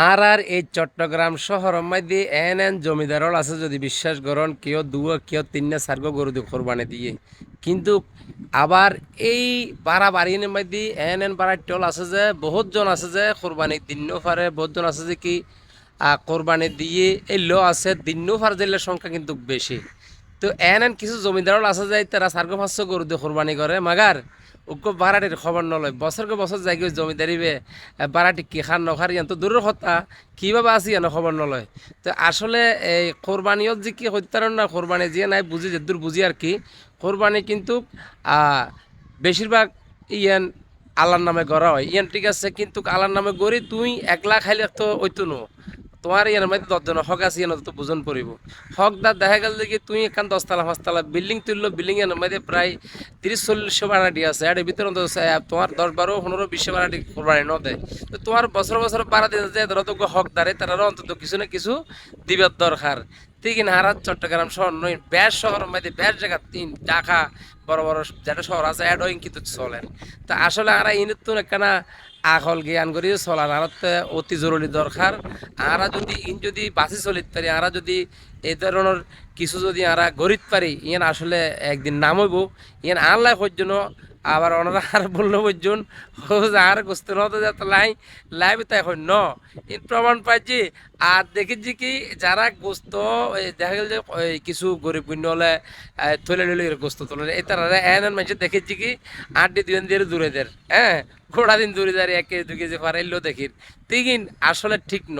আর আর এই চট্টগ্রাম শহর মধ্যে এন এন জমিদারল আছে, যদি বিশ্বাস করন, কেউ দুয়ো, কেউ তিনটা সার্গ গরু দিয়ে কোরবানি দিয়ে। কিন্তু আবার এই পাড়া বাড়ির মধ্যে এন এন পাড়ার টল আছে যে বহুত জন আছে যে, কোরবানি দিনও পারে বহুত জন আছে যে কি কোরবানি দিয়ে এই ল আছে, দিনও পার জেলের সংখ্যা কিন্তু বেশি। তো এন এন কিছু জমিদারল আছে যে, তারা সার্গ পাঁচশো গরু দিয়ে কোরবানি করে, মাগার উগ্র বারাটির খবর নলয়। বছরকে বছর যাই জমিদারি বে বারাটি কি খান নখার ইয়ান তো দূরের কথা কীভাবে আছে ইয়ানো খবর নলয়। তো আসলে, এই কোরবানিও যে কি হত্যারণ না কোরবানি যে নাই বুঝি যে দূর বুঝি আর কি কোরবানি কিন্তু বেশিরভাগ ইয়ান আল্লাহর নামে গড়া হয়। ইয়ান ঠিক আছে, কিন্তু আল্লাহর নামে গড়ি তুই একলা খাইলে তো ওইতো নো। তোমার ইয়ার মধ্যে দশজন, হক আছে ইয়ান তো বুঝন পড়িব। হক দা দেখা গেল যে তুই এখান দশতলা, পাঁচতলা, বিল্ডিং তুললো, বিল্ডিং এর মধ্যে প্রায় তিরিশ চল্লিশশো ভাড়াটি আছে। এর ভিতরে তোমার দশ বারো, পনেরো, বিশ ভাড়াটি কোরবানি ন দেয়। তো তোমার বছর বছর ভাড়া দিতে যায় ধরো তো হক দাঁড়ে তারা অন্তত কিছু না কিছু দিবার দরকার। ঠিক না, হারাত চট্টগ্রাম শহর নয় ব্যাস শহরের মধ্যে ব্যাস জায়গা, তিন ঢাকা, বড় বড় যেটা শহর আছে এডও কিন্তু চলেন তা আসলে আরা ইনের তো একখানা আকল জ্ঞান করি চলার আরতে অতি জরুরি দরকার। আরা যদি ইন যদি বাঁচি চলিত পারি আরা যদি এই ধরনের কিছু যদি আরা গরিত পারি, ইয়ান আসলে একদিন নামইব। ইয়ান আল্লাহ পর্যন্ত আবার ওনারা আর বলল পর্যন্ত আর গোস্ত নত যাত লাই লাই তাই এখন ন। প্রমাণ পাইছি। আর দেখেছি কি, যারা গোস্ত দেখা গেল যে কিছু গরিব গুণ্য হলে থলে লইলে গোস্ত তোলে এই তারা এন মানুষের দেখেছি কি আট দিয়ে দুই দিয়ে দূরে দের হ্যাঁ? ঘোড়া দিন দূরে দাঁড়িয়ে এক দু কেজি পারাইলেও দেখির তিকিন আসলে ঠিক ন।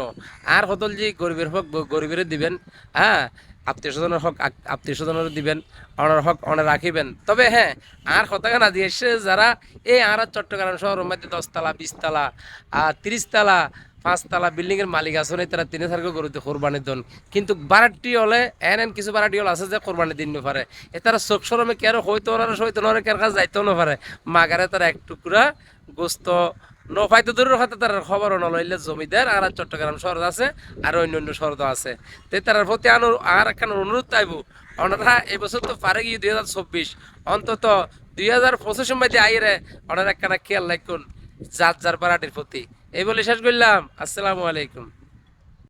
আর হতল যে গরিবের হক গরিবের দিবেন হ্যাঁ? আত্মীয় স্বজনের হক আত্মীয় স্বজনের দিবেন, অনার হক অনার রাখিবেন। তবে হ্যাঁ আর কতখানা দিয়েছে যারা এই আর চট্টগ্রাম শহরের মধ্যে দশতলা, বিশতলা আর তিরিশতলা, পাঁচতলা বিল্ডিং এর মালিক আছে না তারা তিনে সার্কে গরুতে কোরবানির দন। কিন্তু বারাটি হলে, এন এন কিছু বারাটি হল আছে যে কোরবানি দিন পারে এ তারা চোখ সরমে কেন হইতো ওনারা সইতো কেন কাছে যাইতেও না মাগারে তারা এক টুকরা গোস্ত নফাইতে দূরের কথা, তার খবর নলইলে জমিদার, আর চট্টগ্রাম শহর আছে, আর অন্য অন্য শহর আছে। তে তার প্রতি আর একখান অনুরোধ চাইব ওনারা এবছর তো পারে গিয়ে দুই হাজার চব্বিশ, অন্তত দুই হাজার পঁচিশ মধ্যে আইরে ওনারা একখানা খেয়াল রাখুন যার যার পারাটির প্রতি। এই বলে শেষ করলাম। আসসালামু আলাইকুম।